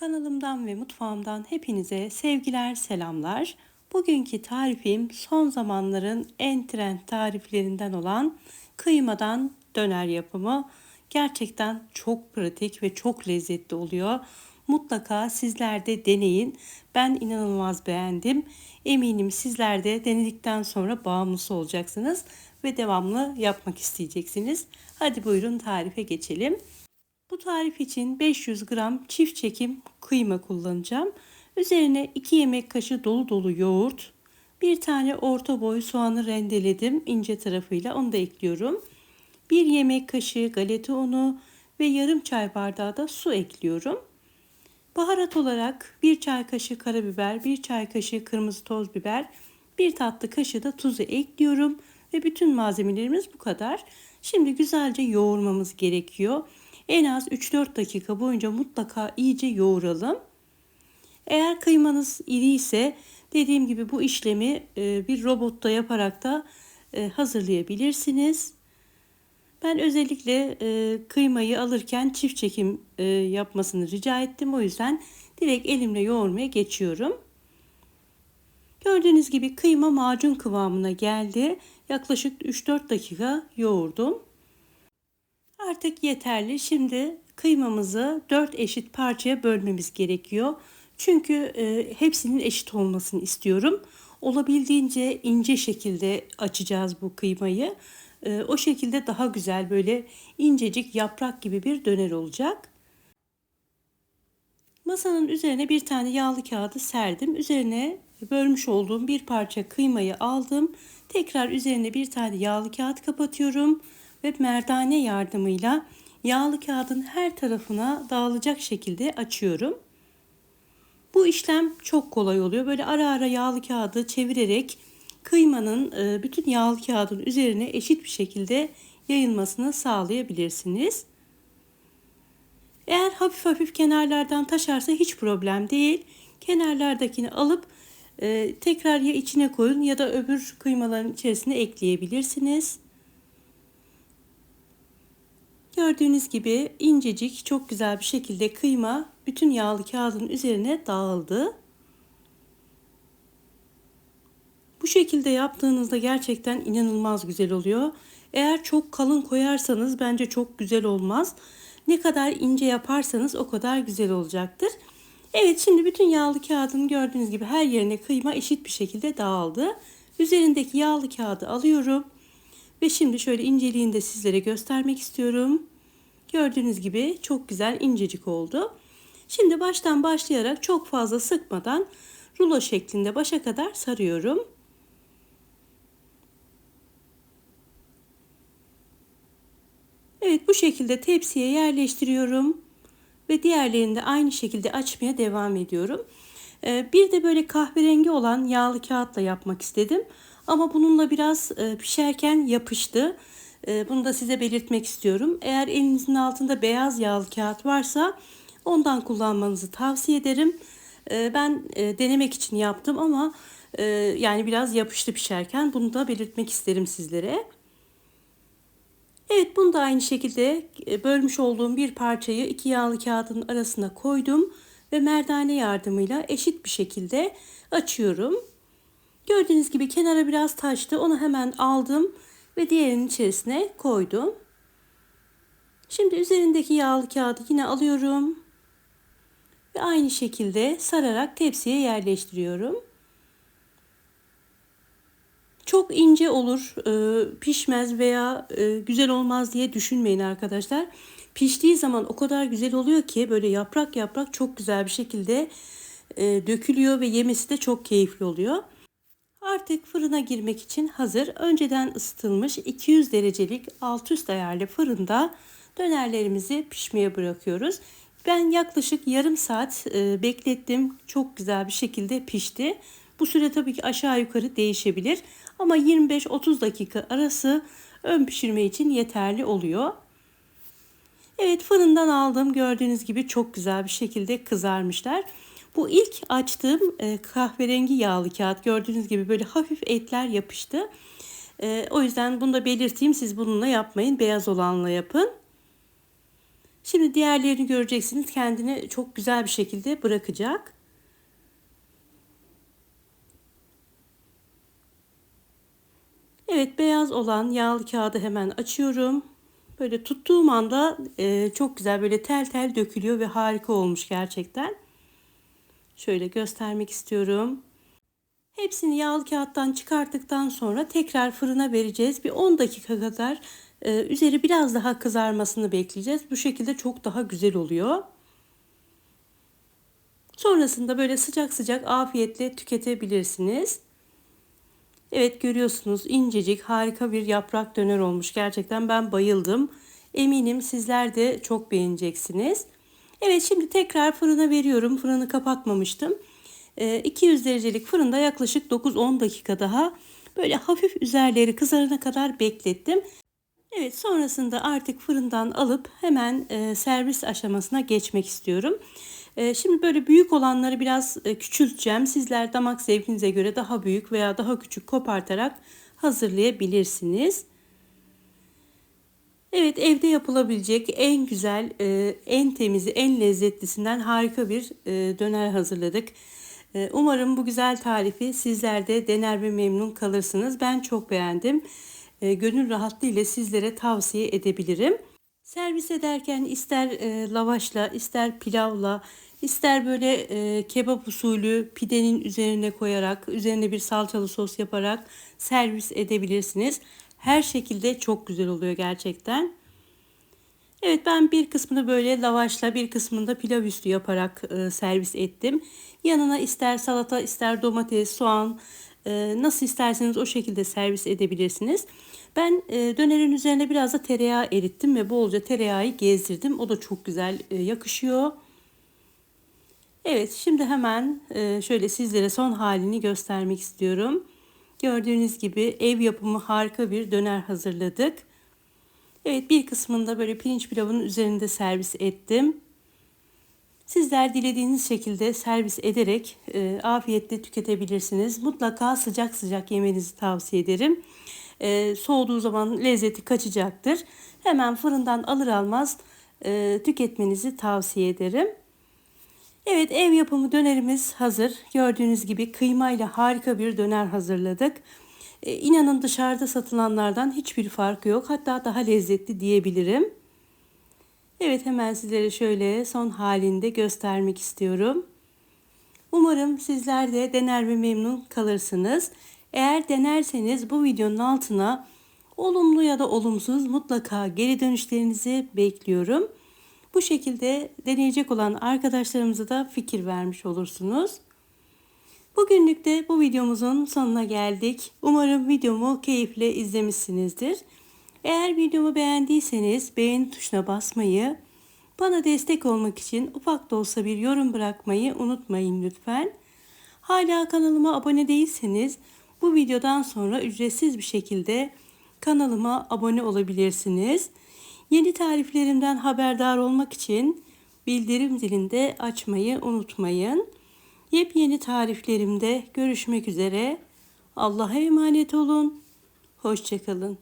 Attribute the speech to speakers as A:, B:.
A: Kanalımdan ve mutfağımdan hepinize sevgiler, selamlar. Bugünkü tarifim son zamanların en trend tariflerinden olan kıymadan döner yapımı. Gerçekten çok pratik ve çok lezzetli oluyor. Mutlaka sizler de deneyin. Ben inanılmaz beğendim. Eminim sizler de denedikten sonra bağımlısı olacaksınız ve devamlı yapmak isteyeceksiniz. Hadi buyurun tarife geçelim. Bu tarif için 500 gram çift çekim kıyma kullanacağım. Üzerine 2 yemek kaşığı dolu dolu yoğurt, bir tane orta boy soğanı rendeledim ince tarafıyla onu da ekliyorum. 1 yemek kaşığı galeta unu ve yarım çay bardağı da su ekliyorum. Baharat olarak 1 çay kaşığı karabiber, 1 çay kaşığı kırmızı toz biber, 1 tatlı kaşığı da tuzu ekliyorum ve bütün malzemelerimiz bu kadar. Şimdi güzelce yoğurmamız gerekiyor. En az 3-4 dakika boyunca mutlaka iyice yoğuralım. Eğer kıymanız iri ise dediğim gibi bu işlemi e, bir robotta yaparak da e, hazırlayabilirsiniz. Ben özellikle e, kıymayı alırken çift çekim yapmasını rica ettim. O yüzden direkt elimle yoğurmaya geçiyorum. Gördüğünüz gibi kıyma macun kıvamına geldi. Yaklaşık 3-4 dakika yoğurdum. Artık yeterli. Şimdi kıymamızı 4 eşit parçaya bölmemiz gerekiyor. Çünkü e, hepsinin eşit olmasını istiyorum. Olabildiğince ince şekilde açacağız bu kıymayı. E, o şekilde daha güzel böyle incecik yaprak gibi bir döner olacak. Masanın üzerine bir tane yağlı kağıdı serdim. Üzerine bölmüş olduğum bir parça kıymayı aldım. Tekrar üzerine bir tane yağlı kağıt kapatıyorum ve merdane yardımıyla yağlı kağıdın her tarafına dağılacak şekilde açıyorum. Bu işlem çok kolay oluyor. Böyle ara ara yağlı kağıdı çevirerek kıymanın e, bütün yağlı kağıdın üzerine eşit bir şekilde yayılmasını sağlayabilirsiniz. Eğer hafif hafif kenarlardan taşarsa hiç problem değil. Kenarlardakini alıp e, tekrar ya içine koyun ya da öbür kıymaların içerisine ekleyebilirsiniz. Gördüğünüz gibi incecik çok güzel bir şekilde kıyma bütün yağlı kağıdın üzerine dağıldı. Bu şekilde yaptığınızda gerçekten inanılmaz güzel oluyor. Eğer çok kalın koyarsanız bence çok güzel olmaz. Ne kadar ince yaparsanız o kadar güzel olacaktır. Evet şimdi bütün yağlı kağıdın gördüğünüz gibi her yerine kıyma eşit bir şekilde dağıldı. Üzerindeki yağlı kağıdı alıyorum. Ve şimdi şöyle inceliğini de sizlere göstermek istiyorum. Gördüğünüz gibi çok güzel incecik oldu. Şimdi baştan başlayarak çok fazla sıkmadan rulo şeklinde başa kadar sarıyorum. Evet bu şekilde tepsiye yerleştiriyorum ve diğerlerini de aynı şekilde açmaya devam ediyorum. Ee, bir de böyle kahverengi olan yağlı kağıtla yapmak istedim. Ama bununla biraz e, pişerken yapıştı. E, bunu da size belirtmek istiyorum. Eğer elinizin altında beyaz yağlı kağıt varsa ondan kullanmanızı tavsiye ederim. E, ben denemek için yaptım ama yani biraz yapıştı pişerken bunu da belirtmek isterim sizlere. Evet bunu da aynı şekilde bölmüş olduğum bir parçayı iki yağlı kağıdın arasına koydum ve merdane yardımıyla eşit bir şekilde açıyorum. Gördüğünüz gibi kenara biraz taştı. Onu hemen aldım ve diğerinin içerisine koydum. Şimdi üzerindeki yağlı kağıdı yine alıyorum. Ve aynı şekilde sararak tepsiye yerleştiriyorum. Çok ince olur, e, pişmez veya e, güzel olmaz diye düşünmeyin arkadaşlar. Piştiği zaman o kadar güzel oluyor ki böyle yaprak yaprak çok güzel bir şekilde e, dökülüyor ve yemesi de çok keyifli oluyor. Artık fırına girmek için hazır. Önceden ısıtılmış 200 derecelik alt üst ayarlı fırında dönerlerimizi pişmeye bırakıyoruz. Ben yaklaşık yarım saat e, beklettim. Çok güzel bir şekilde pişti. Bu süre tabii ki aşağı yukarı değişebilir. Ama 25-30 dakika arası ön pişirme için yeterli oluyor. Evet fırından aldım. Gördüğünüz gibi çok güzel bir şekilde kızarmışlar. Bu ilk açtığım e, kahverengi yağlı kağıt gördüğünüz gibi böyle hafif etler yapıştı. E, o yüzden bunu da belirteyim. Siz bununla yapmayın. Beyaz olanla yapın. Şimdi diğerlerini göreceksiniz. Kendini çok güzel bir şekilde bırakacak. Evet beyaz olan yağlı kağıdı hemen açıyorum. Böyle tuttuğum anda e, çok güzel böyle tel tel dökülüyor ve harika olmuş gerçekten. Şöyle göstermek istiyorum. Hepsini yağlı kağıttan çıkarttıktan sonra tekrar fırına vereceğiz. Bir 10 dakika kadar e, üzeri biraz daha kızarmasını bekleyeceğiz. Bu şekilde çok daha güzel oluyor. Sonrasında böyle sıcak sıcak afiyetle tüketebilirsiniz. Evet görüyorsunuz incecik harika bir yaprak döner olmuş. Gerçekten ben bayıldım. Eminim sizler de çok beğeneceksiniz. Evet şimdi tekrar fırına veriyorum. Fırını kapatmamıştım. 200 ee, derecelik fırında yaklaşık 9-10 dakika daha böyle hafif üzerleri kızarana kadar beklettim. Evet sonrasında artık fırından alıp hemen e, servis aşamasına geçmek istiyorum. E, şimdi böyle büyük olanları biraz e, küçülteceğim. Sizler damak zevkinize göre daha büyük veya daha küçük kopartarak hazırlayabilirsiniz. Evet evde yapılabilecek en güzel, en temizi, en lezzetlisinden harika bir döner hazırladık. Umarım bu güzel tarifi sizler de dener ve memnun kalırsınız. Ben çok beğendim. Gönül rahatlığıyla sizlere tavsiye edebilirim. Servis ederken ister lavaşla, ister pilavla, ister böyle kebap usulü pidenin üzerine koyarak, üzerine bir salçalı sos yaparak servis edebilirsiniz. Her şekilde çok güzel oluyor gerçekten. Evet ben bir kısmını böyle lavaşla bir kısmını da pilav üstü yaparak e, servis ettim. Yanına ister salata ister domates, soğan e, nasıl isterseniz o şekilde servis edebilirsiniz. Ben e, dönerin üzerine biraz da tereyağı erittim ve bolca tereyağı gezdirdim. O da çok güzel e, yakışıyor. Evet şimdi hemen e, şöyle sizlere son halini göstermek istiyorum. Gördüğünüz gibi ev yapımı harika bir döner hazırladık. Evet bir kısmında böyle pirinç pilavının üzerinde servis ettim. Sizler dilediğiniz şekilde servis ederek e, afiyetle tüketebilirsiniz. Mutlaka sıcak sıcak yemenizi tavsiye ederim. E, soğuduğu zaman lezzeti kaçacaktır. Hemen fırından alır almaz e, tüketmenizi tavsiye ederim. Evet ev yapımı dönerimiz hazır. Gördüğünüz gibi kıymayla harika bir döner hazırladık. E, inanın dışarıda satılanlardan hiçbir farkı yok. Hatta daha lezzetli diyebilirim. Evet hemen sizlere şöyle son halinde göstermek istiyorum. Umarım sizler de dener ve memnun kalırsınız. Eğer denerseniz bu videonun altına olumlu ya da olumsuz mutlaka geri dönüşlerinizi bekliyorum. Bu şekilde deneyecek olan arkadaşlarımıza da fikir vermiş olursunuz. Bugünlük de bu videomuzun sonuna geldik. Umarım videomu keyifle izlemişsinizdir. Eğer videomu beğendiyseniz beğeni tuşuna basmayı, bana destek olmak için ufak da olsa bir yorum bırakmayı unutmayın lütfen. Hala kanalıma abone değilseniz bu videodan sonra ücretsiz bir şekilde kanalıma abone olabilirsiniz. Yeni tariflerimden haberdar olmak için bildirim zilinde açmayı unutmayın. Yepyeni tariflerimde görüşmek üzere. Allah'a emanet olun. Hoşçakalın.